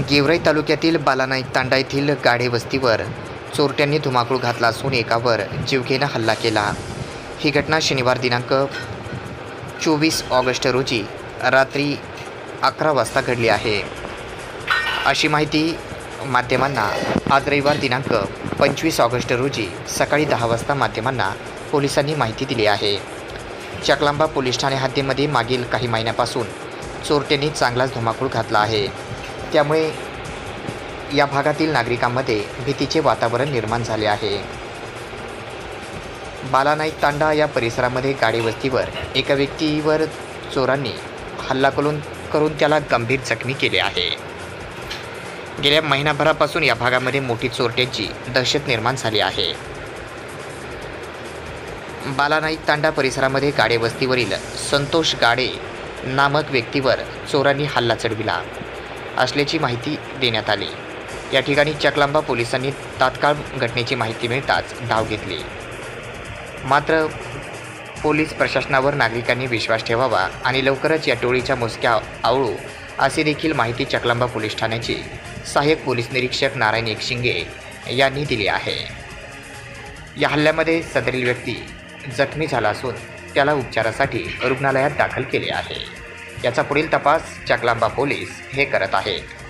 गेवराई तालुक्यातील बालानाईक तांडा येथील गाढे वस्तीवर चोरट्यांनी धुमाकूळ घातला असून एकावर जीवघेणा हल्ला केला. ही घटना शनिवार दिनांक चोवीस ऑगस्ट रोजी रात्री अकरा वाजता घडली आहे. अशी माहिती माध्यमांना आज रविवार दिनांक पंचवीस ऑगस्ट रोजी सकाळी दहा वाजता माध्यमांना पोलिसांनी माहिती दिली आहे. चकलांबा पोलीस ठाणे हद्दीमध्ये मागील काही महिन्यापासून चोरट्यांनी चांगलाच धुमाकूळ घातला आहे. त्यामुळे या भागातील नागरिकांमध्ये भीतीचे वातावरण निर्माण झाले आहे. बालानाईक तांडा या परिसरामध्ये गाडीवस्तीवर एका व्यक्तीवर चोरांनी हल्ला करून करून त्याला गंभीर जखमी केले आहे. गेल्या महिनाभरापासून या भागामध्ये मोठी चोरट्यांची दहशत निर्माण झाली आहे. बालानाईक तांडा परिसरामध्ये गाडे वस्तीवरील संतोष गाडे नामक व्यक्तीवर चोरांनी हल्ला चढविला. असल्याची माहिती देण्यात आली. या ठिकाणी चकलांबा पोलिसांनी तात्काळ घटनेची माहिती मिळताच धाव घेतली. मात्र पोलीस प्रशासनावर नागरिकांनी विश्वास ठेवावा आणि लवकरच या टोळीच्या मोजक्या आवळू असे देखील माहिती चकलांबा पोलीस ठाण्याचे सहाय्यक पोलीस निरीक्षक नारायण एकशिंगे यांनी दिली आहे. या हल्ल्यामध्ये सदरील व्यक्ती जखमी झाला असून त्याला उपचारासाठी रुग्णालयात दाखल केले आहे. याचा पुढील तपास चकलांबा पोलीस हे करत आहेत.